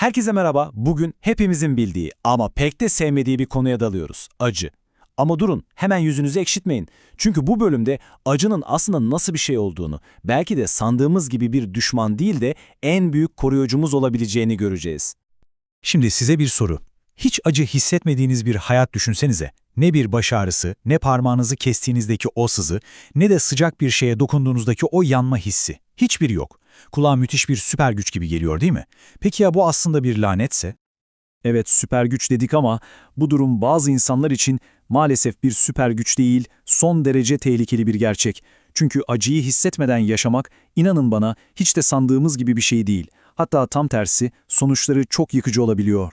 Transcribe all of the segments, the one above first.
Herkese merhaba. Bugün hepimizin bildiği ama pek de sevmediği bir konuya dalıyoruz. Acı. Ama durun, hemen yüzünüzü ekşitmeyin. Çünkü bu bölümde acının aslında nasıl bir şey olduğunu, belki de sandığımız gibi bir düşman değil de en büyük koruyucumuz olabileceğini göreceğiz. Şimdi size bir soru. Hiç acı hissetmediğiniz bir hayat düşünsenize. Ne bir baş ağrısı, ne parmağınızı kestiğinizdeki o sızı, ne de sıcak bir şeye dokunduğunuzdaki o yanma hissi. Hiçbiri yok. Kulağa müthiş bir süper güç gibi geliyor değil mi? Peki ya bu aslında bir lanetse? Evet süper güç dedik ama bu durum bazı insanlar için maalesef bir süper güç değil, son derece tehlikeli bir gerçek. Çünkü acıyı hissetmeden yaşamak, inanın bana, hiç de sandığımız gibi bir şey değil. Hatta tam tersi, sonuçları çok yıkıcı olabiliyor.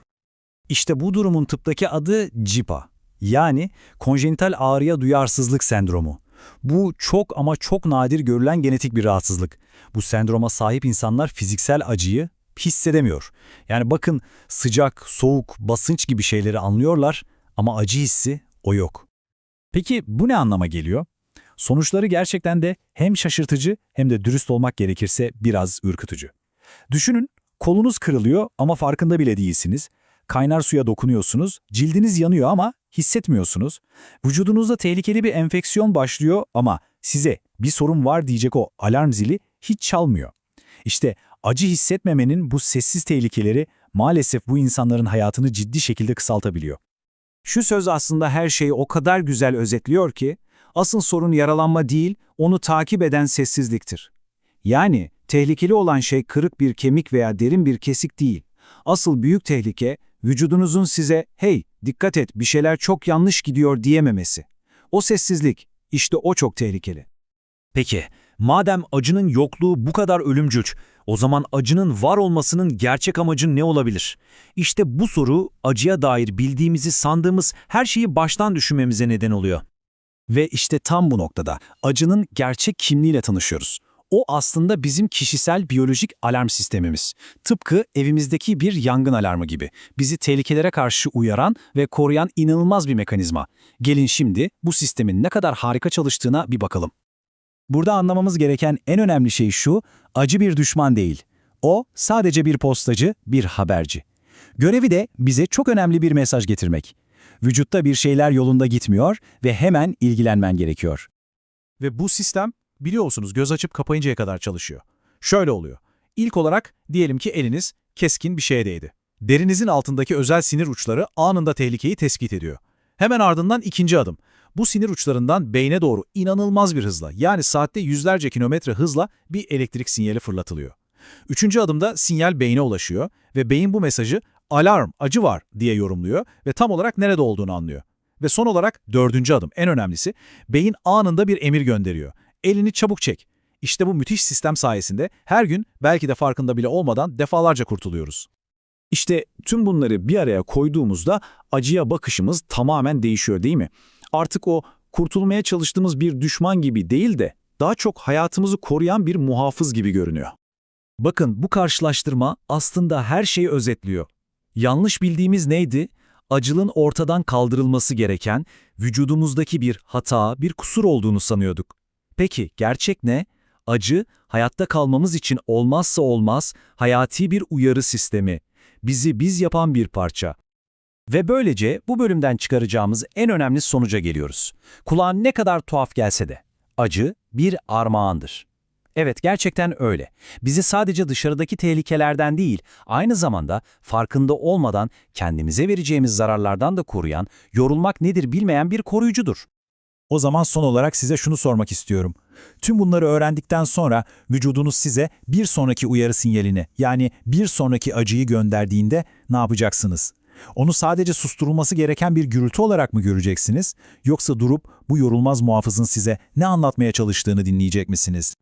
İşte bu durumun tıptaki adı CIPA. Yani konjenital ağrıya duyarsızlık sendromu. Bu çok ama çok nadir görülen genetik bir rahatsızlık. Bu sendroma sahip insanlar fiziksel acıyı hissedemiyor. Yani bakın sıcak, soğuk, basınç gibi şeyleri anlıyorlar ama acı hissi o yok. Peki bu ne anlama geliyor? Sonuçları gerçekten de hem şaşırtıcı hem de dürüst olmak gerekirse biraz ürkütücü. Düşünün, kolunuz kırılıyor ama farkında bile değilsiniz. Kaynar suya dokunuyorsunuz, cildiniz yanıyor ama hissetmiyorsunuz. Vücudunuzda tehlikeli bir enfeksiyon başlıyor ama size bir sorun var diyecek o alarm zili hiç çalmıyor. İşte acı hissetmemenin bu sessiz tehlikeleri maalesef bu insanların hayatını ciddi şekilde kısaltabiliyor. Şu söz aslında her şeyi o kadar güzel özetliyor ki, asıl sorun yaralanma değil, onu takip eden sessizliktir. Yani tehlikeli olan şey kırık bir kemik veya derin bir kesik değil. Asıl büyük tehlike, vücudunuzun size, hey dikkat et bir şeyler çok yanlış gidiyor diyememesi. O sessizlik, işte o çok tehlikeli. Peki, madem acının yokluğu bu kadar ölümcül, o zaman acının var olmasının gerçek amacı ne olabilir? İşte bu soru acıya dair bildiğimizi sandığımız her şeyi baştan düşünmemize neden oluyor. Ve işte tam bu noktada acının gerçek kimliğiyle tanışıyoruz. O aslında bizim kişisel biyolojik alarm sistemimiz. Tıpkı evimizdeki bir yangın alarmı gibi. Bizi tehlikelere karşı uyaran ve koruyan inanılmaz bir mekanizma. Gelin şimdi bu sistemin ne kadar harika çalıştığına bir bakalım. Burada anlamamız gereken en önemli şey şu, acı bir düşman değil. O sadece bir postacı, bir haberci. Görevi de bize çok önemli bir mesaj getirmek. Vücutta bir şeyler yolunda gitmiyor ve hemen ilgilenmen gerekiyor. Ve bu sistem biliyorsunuz göz açıp kapayıncaya kadar çalışıyor. Şöyle oluyor. İlk olarak diyelim ki eliniz keskin bir şeye değdi. Derinizin altındaki özel sinir uçları anında tehlikeyi tespit ediyor. Hemen ardından ikinci adım. Bu sinir uçlarından beyne doğru inanılmaz bir hızla yani saatte yüzlerce kilometre hızla bir elektrik sinyali fırlatılıyor. Üçüncü adımda sinyal beyne ulaşıyor ve beyin bu mesajı alarm, acı var diye yorumluyor ve tam olarak nerede olduğunu anlıyor. Ve son olarak dördüncü adım en önemlisi beyin anında bir emir gönderiyor. Elini çabuk çek. İşte bu müthiş sistem sayesinde her gün belki de farkında bile olmadan defalarca kurtuluyoruz. İşte tüm bunları bir araya koyduğumuzda acıya bakışımız tamamen değişiyor değil mi? Artık o kurtulmaya çalıştığımız bir düşman gibi değil de daha çok hayatımızı koruyan bir muhafız gibi görünüyor. Bakın bu karşılaştırma aslında her şeyi özetliyor. Yanlış bildiğimiz neydi? Acılın ortadan kaldırılması gereken, vücudumuzdaki bir hata, bir kusur olduğunu sanıyorduk. Peki gerçek ne? Acı, hayatta kalmamız için olmazsa olmaz, hayati bir uyarı sistemi. Bizi biz yapan bir parça. Ve böylece bu bölümden çıkaracağımız en önemli sonuca geliyoruz. Kulağa ne kadar tuhaf gelse de, acı bir armağandır. Evet gerçekten öyle. Bizi sadece dışarıdaki tehlikelerden değil, aynı zamanda farkında olmadan kendimize vereceğimiz zararlardan da koruyan, yorulmak nedir bilmeyen bir koruyucudur. O zaman son olarak size şunu sormak istiyorum. Tüm bunları öğrendikten sonra vücudunuz size bir sonraki uyarı sinyalini yani bir sonraki acıyı gönderdiğinde ne yapacaksınız? Onu sadece susturulması gereken bir gürültü olarak mı göreceksiniz? Yoksa durup bu yorulmaz muhafızın size ne anlatmaya çalıştığını dinleyecek misiniz?